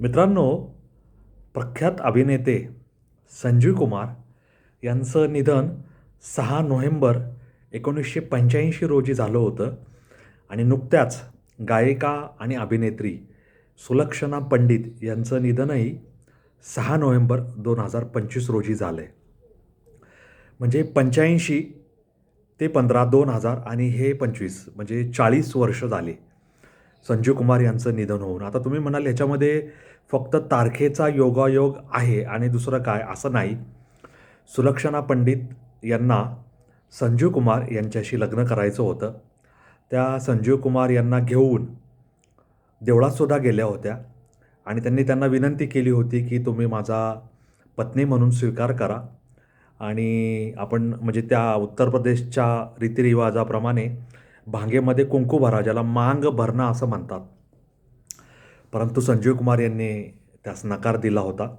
मित्रांनो प्रख्यात अभिनेते संजीव कुमार यांचं निधन सहा नोव्हेंबर एकोणीसशे पंच्याऐंशी रोजी झालं होतं आणि नुकत्याच गायिका आणि अभिनेत्री सुलक्षणा पंडित यांचं निधनही सहा नोव्हेंबर दोन हजार पंचवीस रोजी झालं आहे म्हणजे पंच्याऐंशी ते पंधरा दोन हजार आणि हे पंचवीस म्हणजे चाळीस वर्ष झाली संजीव कुमार यांचं निधन होऊन. आता तुम्ही म्हणाल ह्याच्यामध्ये फक्त तारखेचा योगायोग आहे आणि दुसरं काय असं नाही. सुलक्षणा पंडित यांना संजीव कुमार यांच्याशी लग्न करायचं होतं. त्या संजीव कुमार यांना घेऊन देवळातसुद्धा गेल्या होत्या. आणि त्यांनी त्यांना विनंती केली होती की तुम्ही माझा पत्नी म्हणून स्वीकार करा. आणि आपण म्हणजे त्या उत्तर प्रदेशच्या रीतिरिवाजाप्रमाणे भांगेमध्ये कुंकू भरा ज्याला मांग भरणं असं म्हणतात. परंतु संजीव कुमार यांनी त्यास नकार दिला होता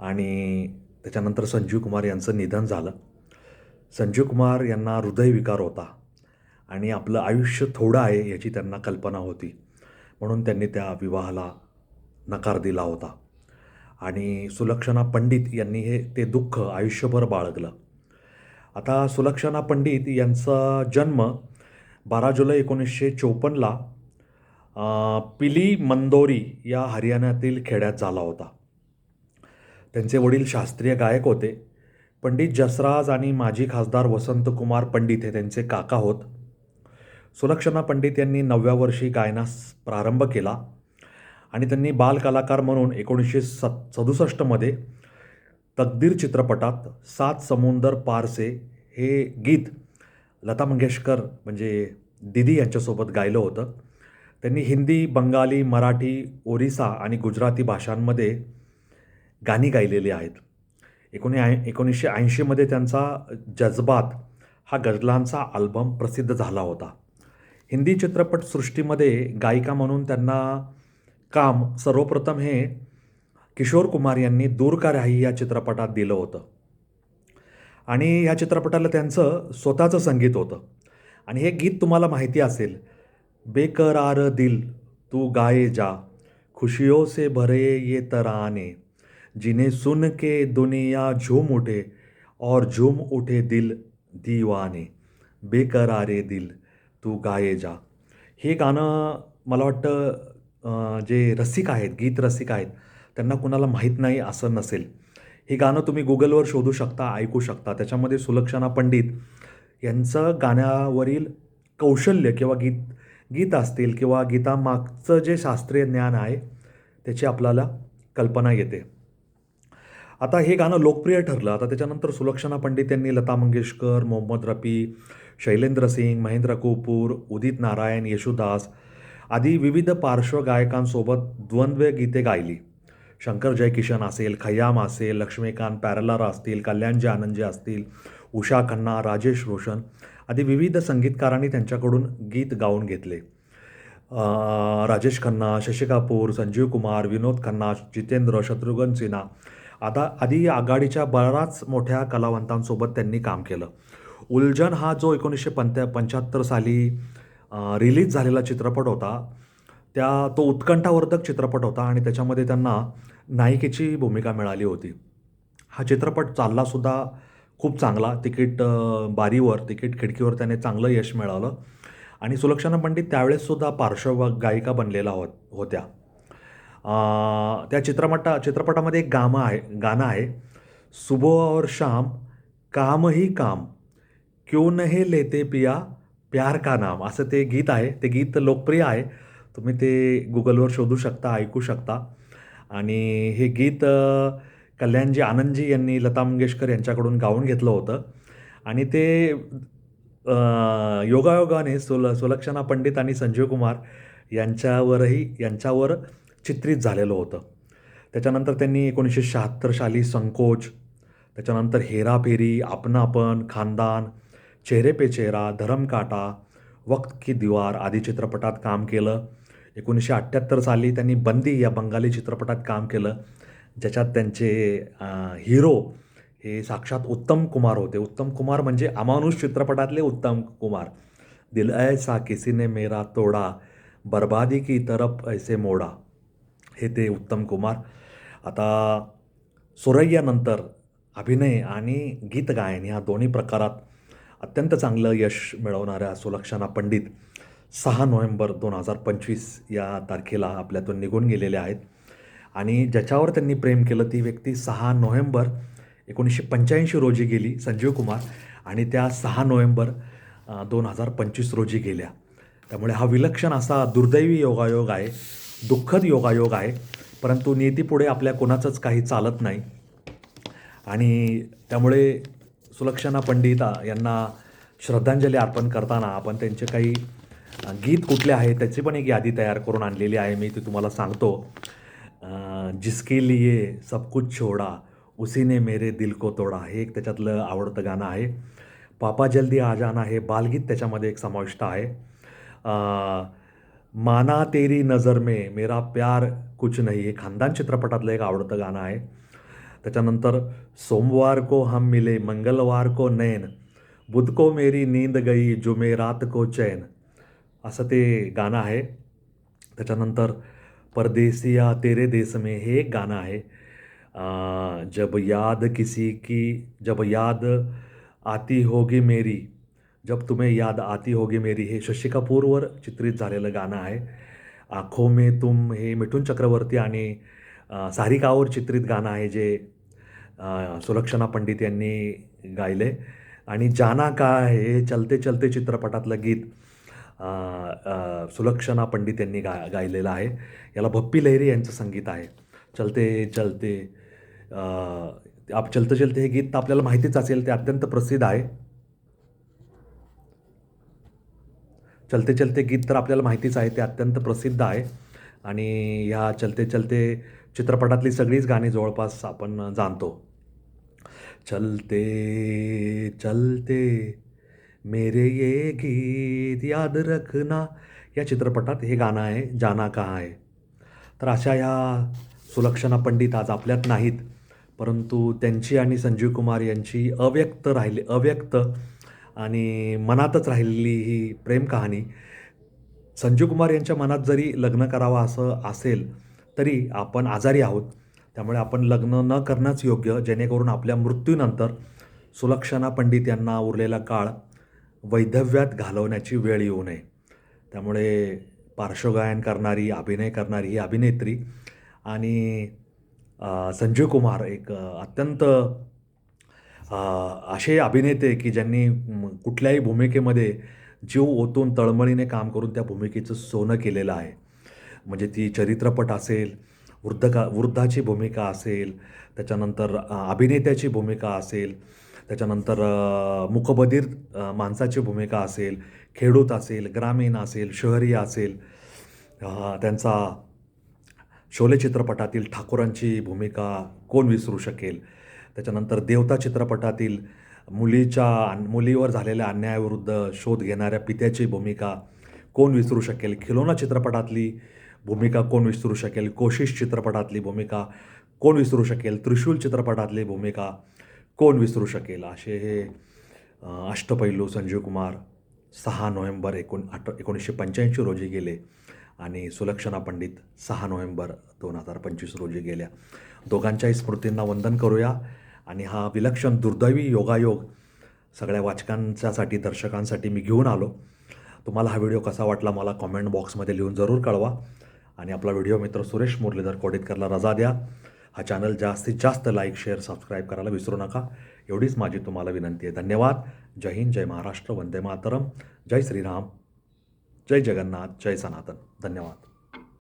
आणि त्याच्यानंतर संजीव कुमार यांचं निधन झालं. संजीव कुमार यांना हृदयविकार होता आणि आपलं आयुष्य थोडं आहे याची त्यांना कल्पना होती. म्हणून त्यांनी त्या विवाहाला नकार दिला होता. आणि सुलक्षणा पंडित यांनी हे ते दुःख आयुष्यभर बाळगलं. आता सुलक्षणा पंडित यांचा जन्म बारा जुलै एकोणीसशे चोपन्नला पिली मंदोरी या हरियाणातील खेड्यात झाला होता. त्यांचे वडील शास्त्रीय गायक होते. पंडित जसराज आणि माजी खासदार वसंतकुमार पंडित हे त्यांचे काका होत. सुलक्षणा पंडित यांनी नवव्या वर्षी गायनास प्रारंभ केला आणि त्यांनी बालकलाकार म्हणून एकोणीसशे सत सदुसष्टमध्ये तकदीर चित्रपटात सात समुंदर पारसे हे गीत लता मंगेशकर म्हणजे दिदी यांच्यासोबत गायलं होतं. त्यांनी हिंदी बंगाली मराठी ओरिसा आणि गुजराती भाषांमध्ये गाणी गायलेली आहेत. एकोणी एकोणीसशे ऐंशीमध्ये त्यांचा जज्बात हा गझलांचा अल्बम प्रसिद्ध झाला होता. हिंदी चित्रपटसृष्टीमध्ये गायिका म्हणून त्यांना काम सर्वप्रथम हे किशोर कुमार यांनी दूर का राही या चित्रपटात दिलं होतं. आणि ह्या चित्रपटाला त्यांचं स्वतःचं संगीत होतं. आणि हे गीत तुम्हाला माहिती असेल बेकरार दिल तू गाये जा खुशियों से भरे ये तराने। जिन्हें सुन के दुनिया झूम उठे और झूम उठे दिल दीवाने। बेकरारे दिल तू गाये जा। हे गाणं मला वाटतं जे रसिक आहेत गीत रसिक आहेत त्यांना कुणाला माहीत नाही असं नसेल. हे गाणं तुम्ही गुगलवर शोधू शकता ऐकू शकता. त्याच्यामध्ये सुलक्षणा पंडित यांचं गाण्यावरील कौशल्य किंवा गीत गीत असतील किंवा गीतामागचं जे शास्त्रीय ज्ञान आहे त्याची आपल्याला कल्पना येते. आता हे गाणं लोकप्रिय ठरलं. आता त्याच्यानंतर सुलक्षणा पंडित यांनी लता मंगेशकर मोहम्मद रफी शैलेंद्र सिंग महेंद्र कपूर उदित नारायण येशुदास आदी विविध पार्श्वगायकांसोबत द्वंद्व गीते गायली. शंकर जयकिशन असेल खय्याम असेल लक्ष्मीकांत पॅरलार असतील कल्याणजी आनंदजी असतील उषा खन्ना राजेश रोशन आदी विविध संगीतकारांनी त्यांच्याकडून गीत गाऊन घेतले. राजेश खन्ना शशी कपूर संजीव कुमार विनोद खन्ना जितेंद्र शत्रुघ्न सिन्हा. आता आधी आघाडीच्या बराच मोठ्या कलावंतांसोबत त्यांनी काम केलं. उलझन हा जो एकोणीसशे पंत्या पंच्याहत्तर साली रिलीज झालेला चित्रपट होता त्या तो उत्कंठावर्धक चित्रपट होता आणि त्याच्यामध्ये त्यांना नायिकेची भूमिका मिळाली होती. हा चित्रपट चाललासुद्धा खूप चांगला. तिकीट बारीवर तिकीट खिडकीवर त्याने चांगलं यश मिळालं. आणि सुलक्षणा पंडित त्यावेळेससुद्धा पार्श्व गायिका बनलेला हो होत्या. त्या चित्रपटा चित्रपटामध्ये एक गामं आहे गाणं आहे. सुबह और शाम काम ही काम. क्यों नहे लेते पिया प्यार का नाम. असं ते गीत आहे. ते गीत लोकप्रिय आहे. तुम्ही ते गुगलवर शोधू शकता ऐकू शकता. आणि हे गीत कल्याणजी आनंदजी यांनी लता मंगेशकर यांच्याकडून गाऊन घेतलं होतं. आणि ते योगायोगाने सुल सुलक्षणा पंडित आणि संजीव कुमार यांच्यावरही यांच्यावर चित्रित झालेलं होतं. त्याच्यानंतर त्यांनी एकोणीसशे शहात्तर साली संकोच त्याच्यानंतर हेराफेरी आपणापण खानदान चेहरे पे चेहरा धरमकाटा वक्त की दीवार आदी चित्रपटात काम केलं. एकोणीसशे अठ्ठ्याहत्तर साली त्यांनी बंदी या बंगाली चित्रपटात काम केलं. ज्याच्यात त्यांचे हिरो हे साक्षात उत्तम कुमार होते. उत्तम कुमार म्हणजे अमानुष चित्रपटातले उत्तम कुमार. दिल ऐसा किसीने मेरा तोडा बर्बादी की तरफ ऐसे मोडा. हे ते उत्तम कुमार. आता सुरैयानंतर अभिनय आणि गीत गायन ह्या दोन्ही प्रकारात अत्यंत चांगलं यश मिळवणाऱ्या सुलक्षणा पंडित सहा नोव्हेंबर दोन हजार पंचवीस या तारखेला आपल्यातून निघून गेलेल्या आहेत. आणि ज्याच्यावर त्यांनी प्रेम केलं ती व्यक्ती सहा नोव्हेंबर एकोणीसशे पंच्याऐंशी रोजी गेली संजीव कुमार. आणि त्या सहा नोव्हेंबर दोन हजार पंचवीस रोजी गेल्या. त्यामुळे हा विलक्षण असा दुर्दैवी योगायोग आहे दुःखद योगायोग आहे. परंतु नियतीपुढे आपल्या कोणाचंच काही चालत नाही. आणि त्यामुळे सुलक्षणा पंडित यांना श्रद्धांजली अर्पण करताना आपण त्यांचे काही गीत कुठले आहे त्याची पण एक यादी तयार करून आणलेली आहे मी ती तुम्हाला सांगतो. जिसके लिए सब कुछ छोड़ा उसी ने मेरे दिल को तोडा हे। एक त्याच्यातलं आवडतं गाणं आहे पापा जल्दी आ जाना हे. बालगीत त्याच्यामध्ये एक समाविष्ट आहे. माना तेरी नज़र में मेरा प्यार कुछ नहीं हे. खानदान चित्रपटातलं एक आवडतं गाणं आहे. त्याच्यानंतर सोमवार को हम मिले मंगलवार को नैन बुध को मेरी नींद गई जुमेरात को चैन. असं ते गाणं आहे. त्याच्यानंतर परदेसिया तेरे देश में हे एक गाणं आहे. जब याद किसी की जब याद आती होगी मेरी जब तुम्हें याद आती होगी मेरी हे शशी कपूरवर चित्रित झालेलं गाणं आहे. आखो मे तुम हे मिठून चक्रवर्ती आणि सारिकावर चित्रित गाणं आहे जे सुलक्षणा पंडित यांनी गायले आणि जाना का हे चलते चलते चित्रपटातलं गीत सुलक्षणा पंडित यांनी गा गायलेलं आहे. याला भप्पी लहिरी यांचं संगीत आहे. चलते चलते आप चलते चलते हे गीत तर आपल्याला माहितीच असेल ते अत्यंत प्रसिद्ध आहे. चलते चलते गीत तर आपल्याला माहितीच आहे ते अत्यंत प्रसिद्ध आहे. आणि ह्या चलते चलते चित्रपटातली सगळीच गाणी जवळपास आपण जाणतो. चलते चलते मेरे ये गीत याद रखना। या चित्रपटात हे गाणं आहे जाना कहा आहे तर अशा ह्या सुलक्षणा पंडित आज आपल्यात नाहीत परंतु त्यांची आणि संजीव कुमार यांची अव्यक्त राहिली अव्यक्त आणि मनातच राहिलेली ही प्रेम कहाणी. संजीव कुमार यांच्या मनात जरी लग्न करावं असं असेल तरी आपण आजारी आहोत. त्यामुळे आपण लग्न न करणंच योग्य जेणेकरून आपल्या मृत्यूनंतर सुलक्षणा पंडित यांना उरलेला काळ वैधव्यात घालवण्याची वेळ येऊ नये. त्यामुळे पार्श्वगायन करणारी अभिनय करणारी ही अभिनेत्री आणि संजीव कुमार एक अत्यंत असे अभिनेते की ज्यांनी कुठल्याही भूमिकेमध्ये जीव ओतून तळमळीने काम करून त्या भूमिकेचं सोनं केलेलं आहे. म्हणजे ती चरित्रपट असेल वृद्ध का वृद्धाची भूमिका असेल त्याच्यानंतर अभिनेत्याची भूमिका असेल त्याच्यानंतर मुकबधीर माणसाची भूमिका असेल खेडूत असेल ग्रामीण असेल शहरी असेल त्यांचा शोले चित्रपटातील ठाकूरांची भूमिका कोण विसरू शकेल? त्याच्यानंतर देवता चित्रपटातील मुलीच्या मुलीवर झालेल्या अन्यायाविरुद्ध शोध घेणाऱ्या पित्याची भूमिका कोण विसरू शकेल? खिलोना चित्रपटातली भूमिका कोण विसरू शकेल? कोशिश चित्रपटातली भूमिका कोण विसरू शकेल? त्रिशूल चित्रपटातली भूमिका कोण विसरू शकेल? असे हे अष्टपैलू संजीव कुमार सहा नोव्हेंबर एकोण आठ एकोणीसशे पंच्याऐंशी रोजी गेले आणि सुलक्षणा पंडित सहा नोव्हेंबर दोन हजार पंचवीस रोजी गेल्या. दोघांच्याही स्मृतींना वंदन करूया. आणि हा विलक्षण दुर्दैवी योगायोग सगळ्या वाचकांच्यासाठी दर्शकांसाठी मी घेऊन आलो. तुम्हाला हा व्हिडिओ कसा वाटला मला कॉमेंट बॉक्समध्ये लिहून जरूर कळवा. आणि आपला व्हिडिओ मित्र सुरेश मुरलीधर कोडेतकरला रजा द्या. हा चॅनल जास्तीत जास्त लाईक शेअर सबस्क्राईब करायला विसरू नका. एवढीच माझी तुम्हाला विनंती आहे. धन्यवाद. जय हिंद जय महाराष्ट्र. वंदे मातरम. जय श्रीराम. जय जगन्नाथ. जय सनातन. धन्यवाद.